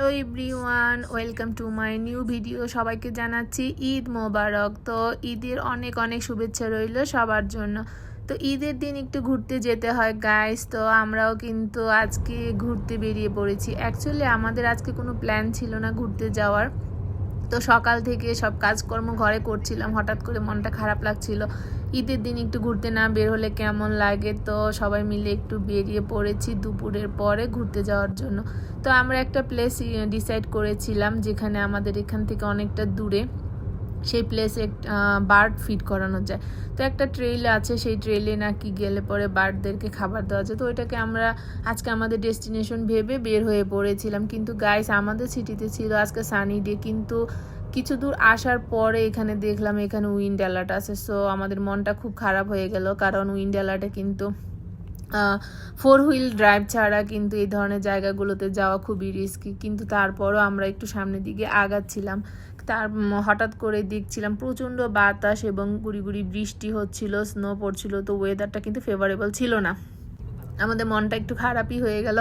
Hello everyone, welcome to my new video. সবাইকে জানাচ্ছি ঈদ মোবারক। তো ঈদের অনেক অনেক শুভেচ্ছা রইল সবার জন্য। তো ঈদের দিন একটু ঘুরতে যেতে হয় গাইস তো আমরাও কিন্তু আজকে ঘুরতে বেরিয়ে পড়েছি। অ্যাকচুয়ালি আমাদের আজকে কোনো প্ল্যান ছিল না ঘুরতে যাওয়ার। তো সকাল থেকে সব কাজকর্ম ঘরে করছিলাম। হঠাৎ করে মনটা খারাপ লাগছিল। ঈদের দিন একটু ঘুরতে না বের হলে কেমন লাগে? তো সবাই মিলে একটু বেরিয়ে পড়েছি দুপুরের পরে ঘুরতে যাওয়ার জন্য। তো আমরা একটা প্লেস ডিসাইড করেছিলাম যেখানে আমাদের এখান থেকে অনেকটা দূরে। সেই প্লেসে বার্ড ফিড করানো যায়। তো একটা ট্রেল আছে, সেই ট্রেলে নাকি গেলে পরে বার্ডদেরকে খাবার দেওয়া যায়। তো ওইটাকে আমরা আজকে আমাদের ডেস্টিনেশন ভেবে বের হয়ে পড়েছিলাম। কিন্তু গাইস আমাদের সিটিতে ছিল আজকে সানি ডে কিন্তু কিছু দূর আসার পরে এখানে দেখলাম এখানে উইন্ড অ্যালার্ট আছে। সো আমাদের মনটা খুব খারাপ হয়ে গেল। কারণ উইন্ড অ্যালার্টে কিন্তু ফোর হুইল ড্রাইভ ছাড়া কিন্তু এই ধরনের জায়গাগুলোতে যাওয়া খুবই রিস্কি কিন্তু তারপরও আমরা একটু সামনের দিকে আগাচ্ছিলাম। তার হঠাৎ করে দেখছিলাম প্রচণ্ড বাতাস এবং গুড়ি গুড়ি বৃষ্টি হচ্ছিল স্নো পড়ছিল, তো ওয়েদারটা কিন্তু ফেভারেবল ছিল না। আমাদের মনটা একটু খারাপই হয়ে গেল।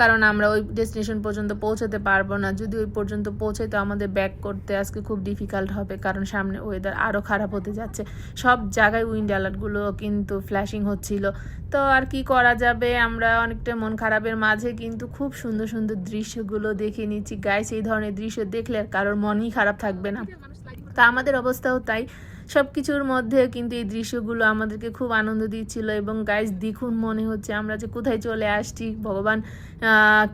কারণ আমরা ওই ডেস্টিনেশন পর্যন্ত পৌঁছাতে পারব না। যদি ওই পর্যন্ত পৌঁছে তো আমাদের ব্যাক করতে আজকে খুব ডিফিকাল্ট হবে। কারণ সামনে ওয়েদার আরও খারাপ হতে যাচ্ছে। সব জায়গায় উইন্ড অ্যালার্টগুলো কিন্তু ফ্ল্যাশিং হচ্ছিল। তো আর কি করা যাবে? আমরা অনেকটা মন খারাপের মাঝে কিন্তু খুব সুন্দর সুন্দর দৃশ্যগুলো দেখে নিচ্ছি। গাইস এই ধরনের দৃশ্য দেখলে আর কারোর মনই খারাপ থাকবে না। তা আমাদের অবস্থাও তাই। সব কিছুর মধ্যে কিন্তু এই দৃশ্যগুলো আমাদেরকে খুব আনন্দ দিচ্ছিল এবং গাইজ দেখুন মনে হচ্ছে আমরা যে কোথায় চলে আসছি। ভগবান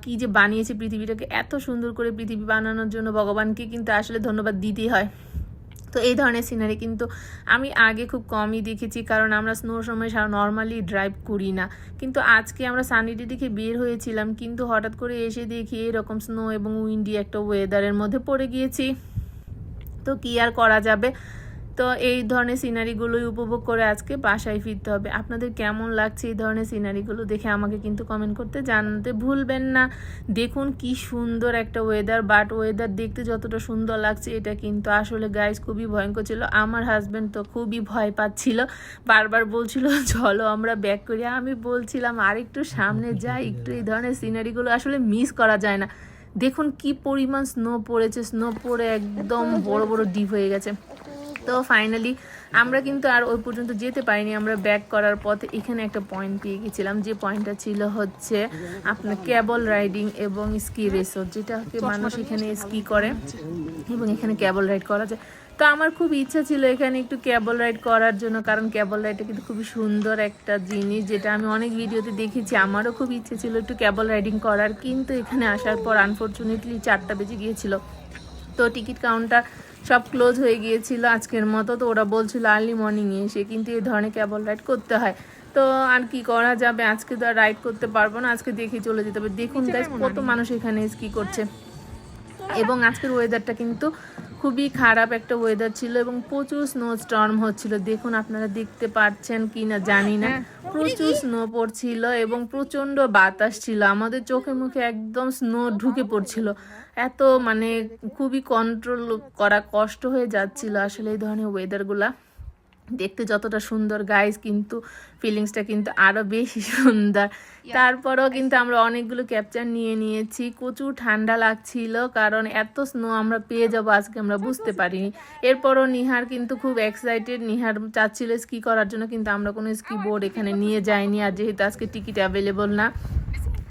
কি যে বানিয়েছে পৃথিবীটাকে, এত সুন্দর করে পৃথিবী বানানোর জন্য ভগবানকে কিন্তু আসলে ধন্যবাদ দিতেই হয়। তো এই ধরনের সিনারি কিন্তু আমি আগে খুব কমই দেখেছি, কারণ আমরা স্নোর সময় নর্মালি ড্রাইভ করি না। কিন্তু আজকে আমরা সানিডি দেখে বের হয়েছিলাম, কিন্তু হঠাৎ করে এসে দেখি এরকম স্নো এবং উইন্ডি একটা ওয়েদারের মধ্যে পড়ে গিয়েছি। তো কি আর করা যাবে? তো এই ধরনের সিনারিগুলোই উপভোগ করে আজকে বাসায় ফিরতে হবে। আপনাদের কেমন লাগছে এই ধরনের সিনারিগুলো দেখে আমাকে কিন্তু কমেন্ট করতে জানতে ভুলবেন না। দেখুন কি সুন্দর একটা ওয়েদার বাট ওয়েদার দেখতে যতটা সুন্দর লাগছে এটা কিন্তু আসলে গাইজ খুবই ভয়ঙ্কর ছিল। আমার হাজব্যান্ড তো খুবই ভয় পাচ্ছিল। বারবার বলছিল, চলো আমরা ব্যাক করি। আমি বলছিলাম, আরেকটু সামনে যাই। একটু এই ধরনের সিনারিগুলো আসলে মিস করা যায় না। দেখুন কি পরিমাণ স্নো পড়েছে। স্নো পড়ে একদম বড় বড় ডিপ হয়ে গেছে। তো ফাইনালি আমরা কিন্তু আর ওই পর্যন্ত যেতে পারিনি। আমরা ব্যাক করার পথে এখানে একটা পয়েন্ট পেয়ে গেছিলাম। যে পয়েন্টটা ছিল হচ্ছে আপনার ক্যাবল রাইডিং এবং স্কি রেসর যেটাকে মানুষ এখানে স্কি করে এবং এখানে ক্যাবল রাইড করা যায়। তো আমার খুব ইচ্ছা ছিল এখানে একটু ক্যাবল রাইড করার জন্য, কারণ ক্যাবল রাইডটা কিন্তু খুবই সুন্দর একটা জিনিস, যেটা আমি অনেক ভিডিওতে দেখেছি। আমারও খুব ইচ্ছে ছিল একটু ক্যাবল রাইডিং করার, কিন্তু এখানে আসার পর আনফর্চুনেটলি চারটা বেজে গিয়েছিল। তো টিকিট কাউন্টার সব ক্লোজ হয়ে গিয়েছিল আজকের মতো। তো ওরা বলছিল আর্লি মর্নিংয়ে এসে কিন্তু এই ধরনের ক্যাবল রাইড করতে হয়। তো আর কি করা যাবে? আজকে তো আর রাইড করতে পারব না আজকে দেখে চলে যেতে হবে। দেখুন কত মানুষ এখানে স্কি করছে। এবং আজকের ওয়েদারটা কিন্তু খুবই খারাপ একটা ওয়েদার ছিল এবং প্রচুর স্নো স্টর্ম হচ্ছিল। দেখুন আপনারা দেখতে পাচ্ছেন কি না। জানি না প্রচুর স্নো পড়ছিল এবং প্রচণ্ড বাতাস ছিল। আমাদের চোখে মুখে একদম স্নো ঢুকে পড়ছিল। এত মানে খুবই কন্ট্রোল করা কষ্ট হয়ে যাচ্ছিল আসলে এই ধরনের ওয়েদারগুলা দেখতে যতটা সুন্দর গাইজ কিন্তু ফিলিংসটা কিন্তু আরও বেশি সুন্দর। তারপরেও কিন্তু আমরা অনেকগুলো ক্যাপচার নিয়ে নিয়েছি। প্রচুর ঠান্ডা লাগছিল কারণ এত স্নো আমরা পেয়ে যাব আজকে আমরা বুঝতে পারিনি। এরপরও নিহার কিন্তু খুব এক্সাইটেড নিহার চাচ্ছিল স্কি করার জন্য কিন্তু আমরা কোনো স্কি বোর্ড এখানে নিয়ে যাইনি আর যেহেতু আজকে টিকিট অ্যাভেলেবল না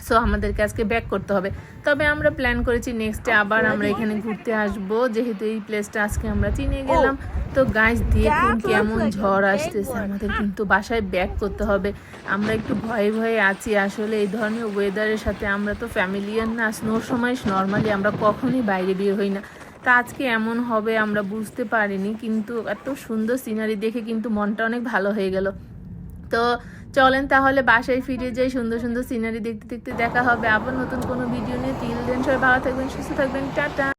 সো আমাদেরকে আজকে ব্যাক করতে হবে। তবে আমরা প্ল্যান করেছি নেক্সটে আবার আমরা এখানে ঘুরতে আসব। যেহেতু এই প্লেসটা আজকে আমরা চিনে গেলাম। তো গাছ দিয়ে কেমন ঝড় আসতেছে আমাদের কিন্তু বাসায় ব্যাক করতে হবে। আমরা একটু ভয়ে ভয়ে আছি আসলে। এই ধরনের ওয়েদারের সাথে আমরা তো ফ্যামিলিয়ান না। স্নোর সময় নর্মালি আমরা কখনই বাইরে বের হই না। তা আজকে এমন হবে আমরা বুঝতে পারিনি। কিন্তু এত সুন্দর সিনারি দেখে কিন্তু মনটা অনেক ভালো হয়ে গেল। তো চলেন তাহলে বাসায় ফিরে যাই, সুন্দর সুন্দর সিনারি দেখতে দেখতে দেখা হবে। আবার নতুন কোনো ভিডিও নিয়ে। তিল দেন সবাই ভালো থাকবেন, সুস্থ থাকবেন। টাটা।